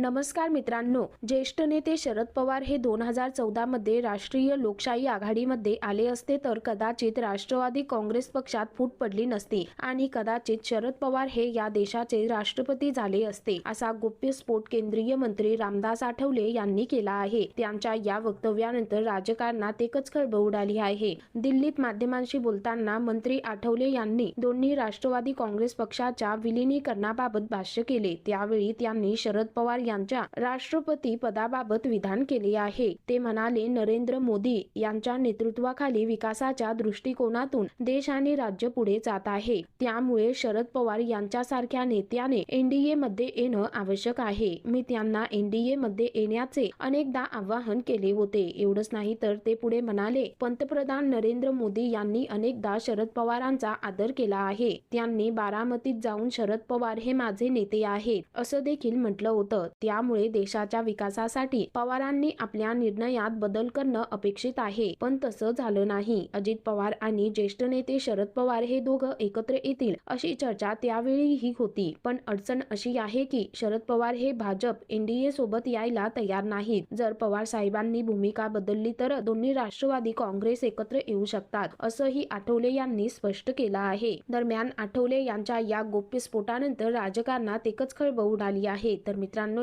नमस्कार मित्रांनो ज्येष्ठ नेते शरद पवार हे दोन हजार चौदा मध्ये राष्ट्रीय लोकशाही आघाडीमध्ये आले असते तर कदाचित राष्ट्रवादी काँग्रेस पक्षात फूट पडली नसती आणि कदाचित शरद पवार हे या देशाचे राष्ट्रपती झाले असते असा गुप्यस्फोट केंद्रीय मंत्री रामदास आठवले यांनी केला आहे. त्यांच्या या वक्तव्यानंतर राजकारणात एकच खळबळ उडाली आहे. दिल्लीत माध्यमांशी बोलताना मंत्री आठवले यांनी दोन्ही राष्ट्रवादी काँग्रेस पक्षाच्या विलिनीकरणाबाबत भाष्य केले. त्यावेळी त्यांनी शरद पवार यांच्या राष्ट्रपती पदाबाबत विधान केले आहे. ते म्हणाले नरेंद्र मोदी यांच्या नेतृत्वाखाली विकासाच्या दृष्टिकोनातून देश आणि राज्य पुढे जात आहे. त्यामुळे शरद पवार यांच्यासारख्या नेत्याने एनडीए मध्ये येणं आवश्यक आहे. मी त्यांना एनडीए मध्ये येण्याचे अनेकदा आवाहन केले होते. एवढंच नाही तर ते पुढे म्हणाले पंतप्रधान नरेंद्र मोदी यांनी अनेकदा शरद पवारांचा आदर केला आहे. त्यांनी बारामतीत जाऊन शरद पवार हे माझे नेते आहेत असं देखील म्हटलं होतं. त्यामुळे देशाच्या विकासासाठी पवारांनी आपल्या निर्णयात बदल करणं अपेक्षित आहे. पण तसं झालं नाही. अजित पवार आणि ज्येष्ठ नेते शरद पवार हे दोघं एकत्र येतील अशी चर्चा त्यावेळीही होती. पण अडचण अशी आहे की शरद पवार हे भाजप एनडीए सोबत यायला तयार नाहीत. जर पवार साहेबांनी भूमिका बदलली तर दोन्ही राष्ट्रवादी काँग्रेस एकत्र येऊ शकतात असंही आठवले यांनी स्पष्ट केलं आहे. दरम्यान आठवले यांच्या या गोप्यस्फोटानंतर राजकारणात एकच खळबळ उडाली आहे. तर मित्रांनो